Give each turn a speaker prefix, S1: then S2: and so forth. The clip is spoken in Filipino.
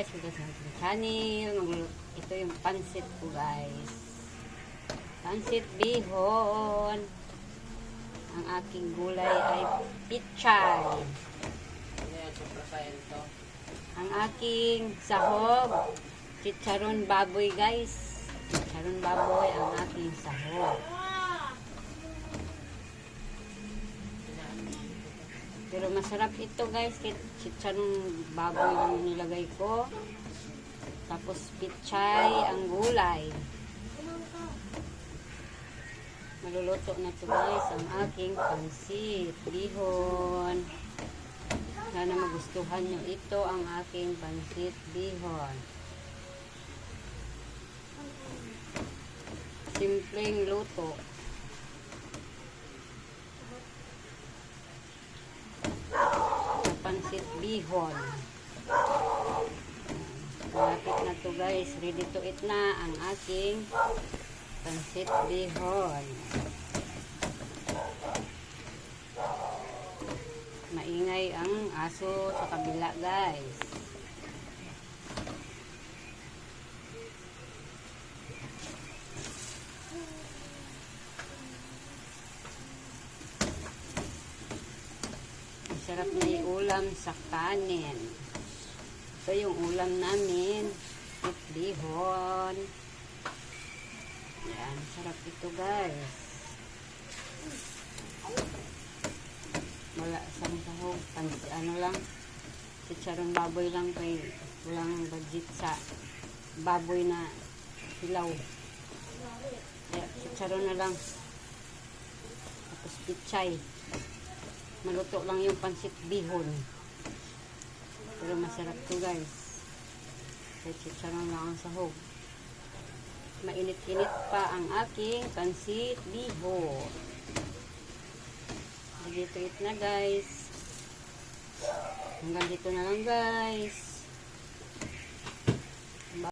S1: guys. Welcome sa ating channel. Ito yung pansit ko guys. Pansit bihon. Ang aking gulay ay pichay. Ang aking sahog. Chicharon baboy guys. Chicharon baboy ang aking sahog. Pero masarap ito guys. Kaya chicharon baboy ang nilagay ko. Tapos pichay ang gulay. Maluluto na to guys ang aking pansit. Bihon. Sana magustuhan nyo ito ang aking pansit bihon. Simpleng luto. Sa pansit bihon. Malapit na to guys. Ready to eat na ang aking pansit bihon. Maingay ang aso sa kabila guys. Masarap na ulam sa kanin. Ito yung ulam namin. Itlihon. Yan, sarap ito guys. Wala isang sahog. Pan- ano lang, chicharon baboy lang kay walang budget sa baboy na hilaw. Kaya chicharon na lang. Tapos pichay. Maluto lang yung pansit bihon. Pero masarap to guys. Kaya chicharon lang ang sahog. Mainit-init pa ang aking pansit bihon. Dito it na guys. Hanggang dito na lang guys.